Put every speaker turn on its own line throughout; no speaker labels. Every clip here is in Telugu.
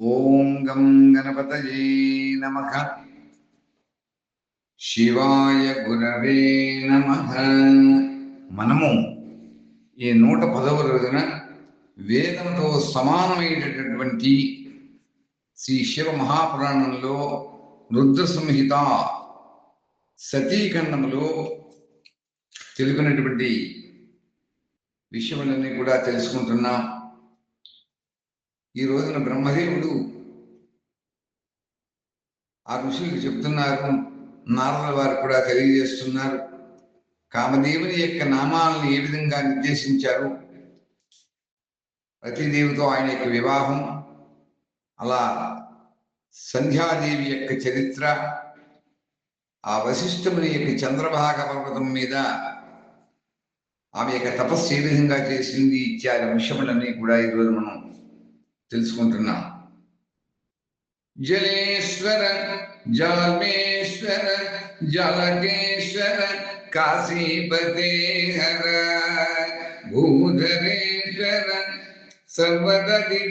ఓం గం గణపతయే నమ. శివాయ గురవే నమ. మనము ఈ నూట పదవ రోజున వేదంతో సమానమైనటువంటి శ్రీ శివ మహాపురాణంలో రుద్ర సంహిత సతీఖండములో తెలుగునటువంటి విషయములన్నీ కూడా తెలుసుకుంటున్నాం. ఈ రోజున బ్రహ్మదేవుడు ఆ ఋషులకు చెప్తున్నారు నారద వారు కూడా తెలియజేస్తున్నారు కామదేవుని యొక్క నామాలను ఏ విధంగా నిర్దేశించారు? ప్రతిదేవితో ఆయన యొక్క వివాహం అలా సంధ్యాదేవి యొక్క చరిత్ర ఆ వశిష్ఠముని యొక్క చంద్రభాగ పర్వతం మీద ఆమె యొక్క తపస్సు ఏ విధంగా చేసింది ఇత్యాది విషయములన్నీ కూడా ఈరోజు మనం తెలుసుకుంటున్నాం జలేశ్వర జాల్మేశ్వర జలకేశ్వర కాశీపతే హర భూధరేశ్వర సర్వదీ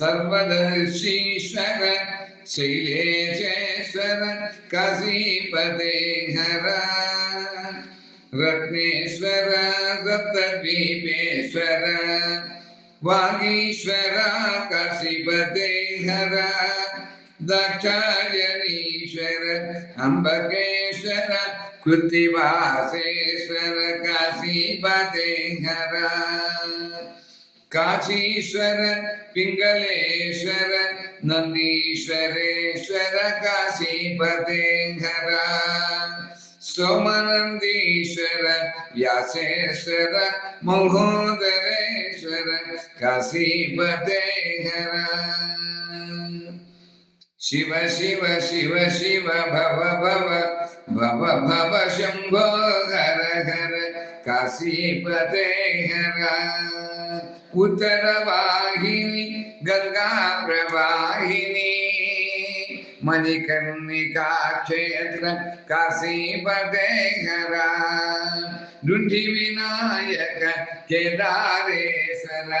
సర్వదర్శీశ్వర శైలేశేశ్వర కాశీపతే హర రత్నేశ్వర దత్తద్వీపేశ్వర वागीश्वर कशिपते हर दक्षाजनीश्वर अम्बकेश्वर कृतिवासेश्वर काशीपते हर काशीश्वर पिङ्गलेश्वर नन्दीश्वरेश्वर काशीपते हर सोमनन्दीश्वर व्यासेश्वर महोदर కాశీపతే హర శివ శివ శివ శివ భవ భవ భవ భవ శంభో హర హర కాశీపతే హర ఉత్తర వాహిని గంగా मणिकर्णिका क्षेत्र घरा रुचि विनायक केदारेश्वर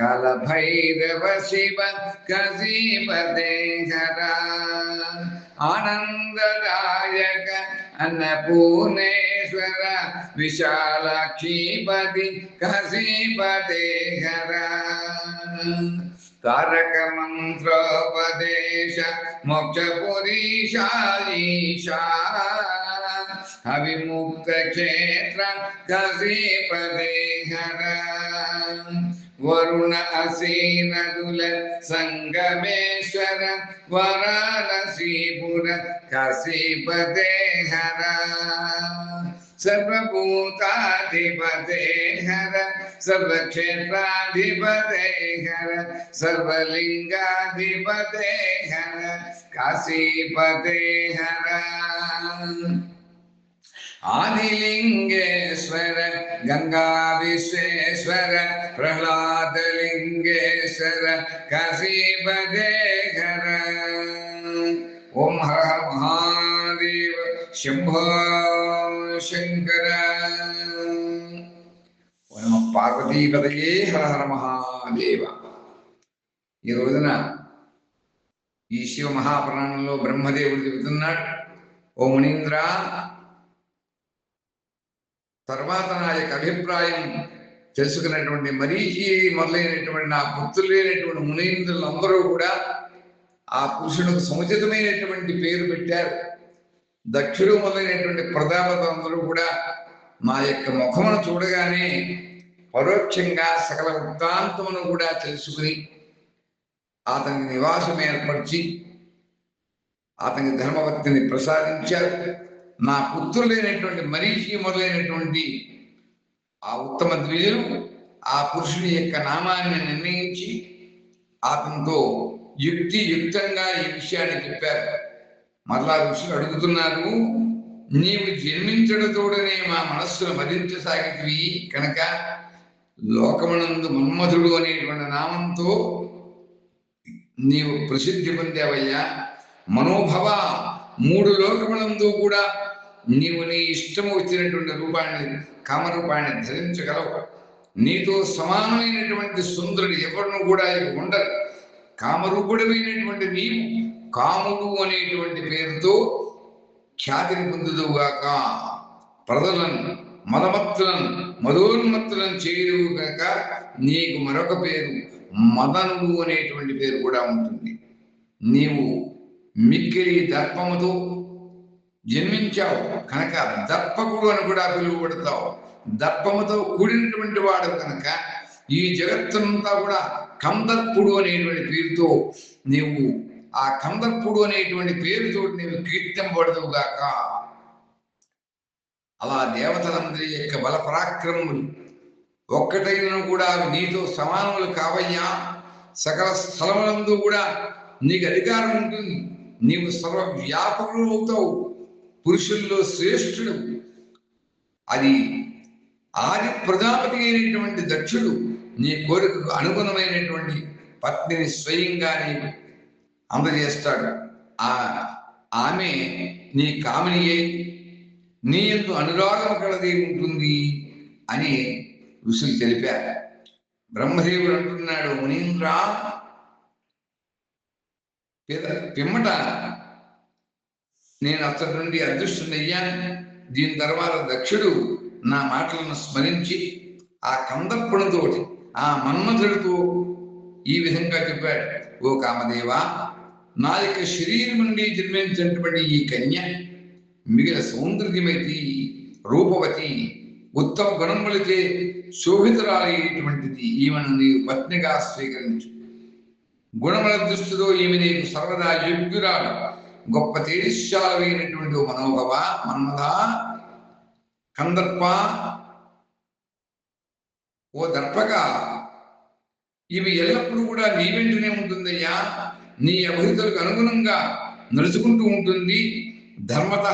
कल भैरव शिव कसीपते आनन्ददायक अन्नपूर्णेश्वर विशालक्षीपति कसीपते घरा तारकमन्त्रोपदेश मोक्षपुरीशालीशा अविमुक्तक्षेत्र कसीपदेहर वरुण असीनदुल सङ्गमेश्वर वरानसीपुर कसीपदेहर सर्वभूताधिपते हर सर्वक्षेत्राधिपते हर सर्वलिङ्गाधिपते हर काशीपते हर आदिलिङ्गेश्वर, गङ्गाविश्वेश्वर, प्रह्लादलिङ्गेश्वर काशीपते हर ॐ हर महादेव, शुभ గంగా విశ్వేశ్వర హర హర మహాదేవ శంకర నమ పార్వతీపదయే హర హర మహాదేవ. ఈ రోజున ఈ శివ మహాప్రాణంలో బ్రహ్మదేవుడు చెబుతున్నాడు ఓ మునీంద్ర తర్వాత నా యొక్క అభిప్రాయం తెలుసుకున్నటువంటి మరీచి మొదలైనటువంటి నా పుత్రులైనటువంటి మునీంద్రులందరూ కూడా ఆ పురుషునికి సముచితమైనటువంటి పేరు పెట్టారు. దక్షుడు మొదలైనటువంటి ప్రజాపతులందరూ కూడా మా యొక్క ముఖమును చూడగానే పరోక్షంగా సకల వృత్తాంతమును కూడా తెలుసుకుని అతని నివాసం ఏర్పరిచి అతని ధర్మవర్తిని ప్రసాదించారు. నా పుత్రులైనటువంటి మరీషి మొదలైనటువంటి ఆ ఉత్తమ ద్విజులు ఆ పురుషుని యొక్క నామాన్ని నిర్ణయించి అతనితో యుక్తి యుక్తంగా ఈ విషయాన్ని చెప్పారు. మరలా ఋషులు అడుగుతున్నారు నీవు జన్మించడతోడనే మా మనస్సును మదించసాగితివి కనుక లోకమునందు మన్మధుడు అనేటువంటి నామంతో నీవు ప్రసిద్ధి పొందావయ్యా. మనోభవ మూడు లోకములందు కూడా నీవు నీ ఇష్టము వచ్చినటువంటి రూపాన్ని కామరూపాన్ని ధరించగలవు. నీతో సమానమైనటువంటి సుందరుడు ఎవరిను కూడా ఉండరు. కామరూపుడమైనటువంటి నీవు కాముడు అనేటువంటి పేరుతో ఖ్యాతిని పొందుదువుగాక. ప్రజలను మదమత్తులను మదోన్మత్తులను చేయుగాక నీకు మరొక పేరు మదనుడు అనేటువంటి పేరు కూడా ఉంటుంది. నీవు మిక్కిలి దర్పముతో జన్మించావు. కనుక దర్పకుడు అని కూడా పిలువబడతావు. దర్పముతో కూడినటువంటి వాడు కనుక ఈ జగత్తునంతా కూడా కందర్పుడు అనేటువంటి పేరుతో నీవు ఆ కందర్పుడు అనేటువంటి పేరుతో నీవు గాక అలా దేవతలందరి యొక్క బల పరాక్రమములు ఒక్కటైన కూడా నీతో సమానములు కావయ్యా. సకల స్థలములందు కూడా నీకు అధికారం ఉంటుంది. నీవు సర్వవ్యాపకుడు అవుతావు పురుషుల్లో శ్రేష్ఠుడు. అది ఆది ప్రజాపతి అయినటువంటి దక్షుడు నీ కోరికకు అనుగుణమైనటువంటి పత్నిని స్వయంగా నీకు అందజేస్తాడు. ఆ ఆమె నీ కామినియే నీ యొక్క అనురాగం కలది ఉంటుంది అని ఋషులు తెలిపారు. బ్రహ్మదేవుడు అంటున్నాడు మునీంద్ర పిమ్మట నేను అతడి నుండి అదృష్టునయ్యాను దీని తర్వాత దక్షుడు నా మాటలను స్మరించి ఆ కందర్పణతోటి ఆ మన్మధుడితో ఈ విధంగా చెప్పాడు. ఓ కామదేవా నా యొక్క శరీరం నుండి జన్మించినటువంటి ఈ కన్య మిగిలిన సౌందర్యమైతి రూపవతి ఉత్తమ గుణములచే శోభితురాలైనటువంటిది ఈమెను నీవు పత్నిగా స్వీకరించు. గుణముల దృష్టిలో ఈమె నీకు సర్వదా యోగ్యురాలు. గొప్ప తేజస్శాలైనటువంటి ఓ మనోభవ మన్మధ కందర్ప ఓ దర్పక ఇవి ఎల్లప్పుడూ కూడా నీ వెంటనే ఉంటుందయ్యా. నీ అభిరుతులకు అనుగుణంగా నడుచుకుంటూ ఉంటుంది. ధర్మత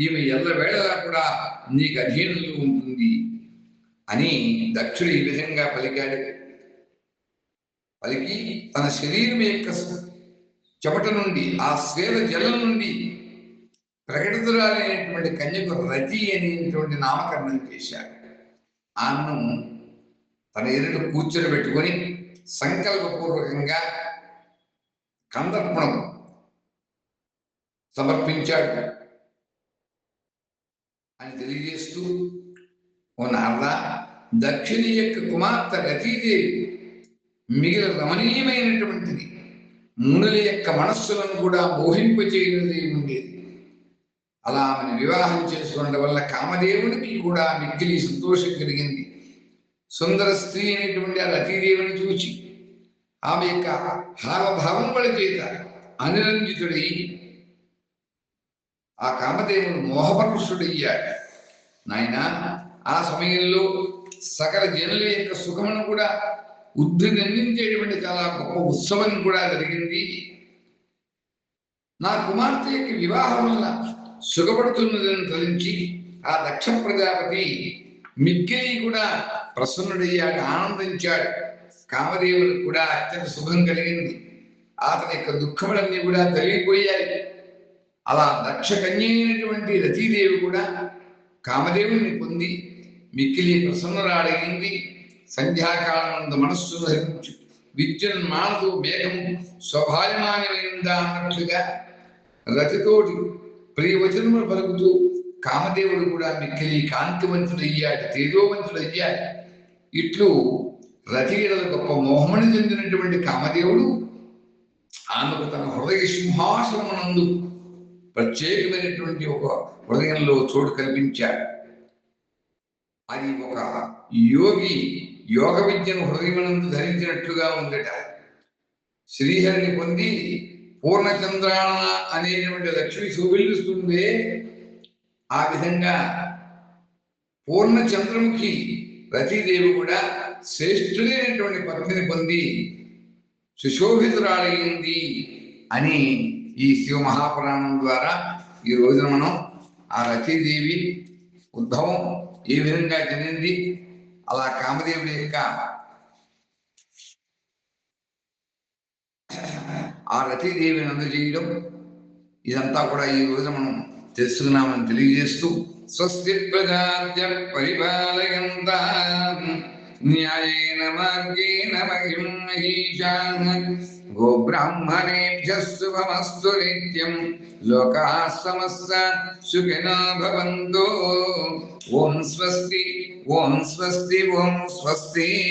ఈమె ఎల్లవేళలా కూడా నీకు అధీనంలో ఉంటుంది అని దక్షుడు ఈ విధంగా పలికాడు. పలికి తన శరీరం యొక్క చెమట నుండి ఆ శ్వేత జలం నుండి ప్రకటితురాలైనటువంటి కన్యకు రతి అనేటువంటి నామకరణం చేశాడు. ఆమెను తన ఎదుట కూర్చొని పెట్టుకొని సంకల్పపూర్వకంగా కందర్పణం సమర్పించాడు. అని తెలియజేస్తూ ఓ నారద దక్షిణ యొక్క కుమార్తె రతీదేవి మిగిలిన రమణీయమైనటువంటిది. మునుల యొక్క మనస్సులను కూడా మోహింపచేయనిది ఉండేది అలా ఆమెను వివాహం చేసుకోవడం వల్ల కామదేవునికి కూడా మిక్కిలి సంతోషం కలిగింది. సుందర స్త్రీ అయినటువంటి ఆ రతీదేవిని చూచి ఆమె యొక్క హావభావముల చేత అనురంజితుడై ఆ కామదేవుడు మోహపరుషుడయ్యాడు. నాయన ఆ సమయంలో సకల జనుల యొక్క సుఖమును కూడా ఉద్ధినందించేటువంటి చాలా గొప్ప ఉత్సవం కూడా జరిగింది. నా కుమార్తె యొక్క వివాహం వల్ల సుఖపడుతున్నదని తలించి ఆ దక్ష ప్రజాపతి మిక్కిలి కూడా ప్రసన్నుడయ్యాడు ఆనందించాడు. కామదేవులకు కూడా అత్యంత శుభం కలిగింది. అతని యొక్క దుఃఖములన్నీ కూడా తొలగిపోయాయి. అలా దక్ష కన్య రతీదేవి కూడా కామదేవుని పొంది మిక్కిలి ప్రసన్నురాడైంది సంధ్యాకాలమందు మనస్సు ధరించు విద్యున్ మానదు మేఘము స్వభాయమానమైందా అన్నట్లుగా రతితోటి ప్రియవచనములు పలుకుతూ కామదేవుడు కూడా మిక్కిలి కాంతివంతుడయ్యాడు తేజోవంతుడయ్యాడు. ఇట్లు రతిగడల గొప్ప మోహముని చెందినటువంటి కామదేవుడు ఆమెకు తన హృదయ సింహాసనమునందు ప్రత్యేకమైనటువంటి ఒక హృదయంలో చోటు కల్పించాడు. అది ఒక యోగి యోగ విద్యను హృదయమునందు ధరించినట్లుగా ఉందట. శ్రీహరిని పొంది పూర్ణచంద్రాణ అనేటువంటి లక్ష్మి శోభిల్లుస్తుందే. ఆ విధంగా పూర్ణచంద్రముఖి రతీదేవి కూడా శ్రేష్ఠుడైనటువంటి పత్నిని పొంది సుశోభితురాలైంది అని ఈ శివ మహాపురాణం ద్వారా ఈ రోజున మనం ఆ రచీదేవి ఉద్భవం ఏ విధంగా జరిగింది అలా కామదేవుడి యొక్క ఆ రతీదేవిని అందజేయడం ఇదంతా కూడా ఈ రోజు మనం తెలుసుకున్నామని తెలియజేస్తూ స్వస్తి ప్రజాద్య పరిపాలయంతా. न्यायेन मार्गेण महिं महीषाः। गोब्राह्मणेभ्यः शुभमस्तु नित्यं। लोकाः समस्ता सुखिनो भवन्तु। ॐ स्वस्ति ॐ स्वस्ति ॐ स्वस्ति।